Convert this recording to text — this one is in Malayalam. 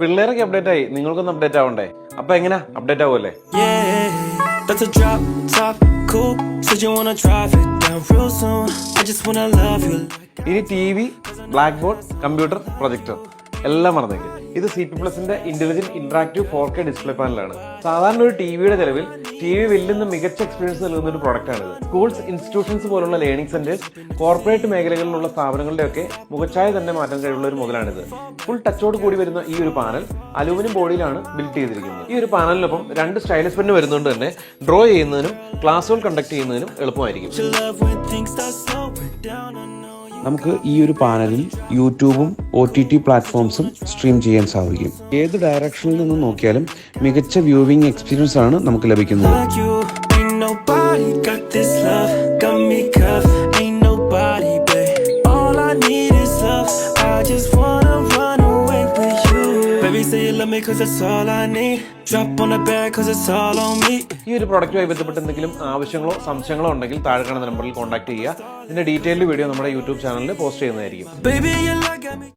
പിള്ളേരൊക്കെ അപ്ഡേറ്റ് ആയി. നിങ്ങൾക്കൊന്ന് അപ്ഡേറ്റ് ആവണ്ടേ? അപ്പൊ എങ്ങനെ? അപ്ഡേറ്റ് ആവുമല്ലേ? ഇനി T V blackboard computer projector എല്ലാം മറന്നേക്ക്. ഇത് C P പ്ലസിന്റെ intelligent interactive four K display പാനലാണ് സാധാരണ ഒരു ടിവിയുടെ ചെലവിൽ ടി വി വെല്ലുന്ന മികച്ച എക്സ്പീരിയൻസ് നൽകുന്ന ഒരു പ്രോഡക്റ്റാണിത് സ്കൂൾസ് ഇൻസ്റ്റിറ്റ്യൂഷൻസ് പോലുള്ള ലേണിംഗ് സെന്റേഴ്സ് കോർപ്പറേറ്റ് മേഖലകളിലുള്ള സ്ഥാപനങ്ങളുടെയൊക്കെ മുഖച്ഛായ തന്നെ മാറ്റാൻ കഴിവുള്ള ഒരു മുതലാണിത്. ഫുൾ ടച്ചോട് കൂടി വരുന്ന ഈ ഒരു പാനൽ അലൂമിനിയം ബോഡിയിലാണ് ബിൽഡ് ചെയ്തിരിക്കുന്നത്. ഈ ഒരു പാനലിനൊപ്പം രണ്ട് സ്റ്റൈലസ് പെന്ന് വരുന്നതുകൊണ്ട് തന്നെ ഡ്രോ ചെയ്യുന്നതിനും ക്ലാസ്സുകൾ കണ്ടക്ട് ചെയ്യുന്നതിനും എളുപ്പമായിരിക്കും. നമുക്ക് ഈ ഒരു പാനലിൽ യൂട്യൂബും ഒ ടി ടി പ്ലാറ്റ്ഫോംസും സ്ട്രീം ചെയ്യാൻ സാധിക്കും. ഏത് ഡയറക്ഷനിൽ നിന്ന് നോക്കിയാലും മികച്ച വ്യൂവിംഗ് എക്സ്പീരിയൻസ് ആണ് നമുക്ക് ലഭിക്കുന്നത്. Say you love me cause that's all I need. Drop on the bed cause it's all on me. ഈ ഒരു പ്രൊഡക്റ്റുമായി ബന്ധപ്പെട്ട് എന്തെങ്കിലും ആവശ്യങ്ങളോ സംശയങ്ങളോ ഉണ്ടെങ്കിൽ താഴെ കാണുന്ന നമ്പറിൽ കോൺടാക്ട് ചെയ്യുക ഇതിന്റെ ഡീറ്റെയിൽഡ് വീഡിയോ നമ്മുടെ യൂട്യൂബ് ചാനലിൽ പോസ്റ്റ് ചെയ്യുന്നതായിരിക്കും Baby, you look at me.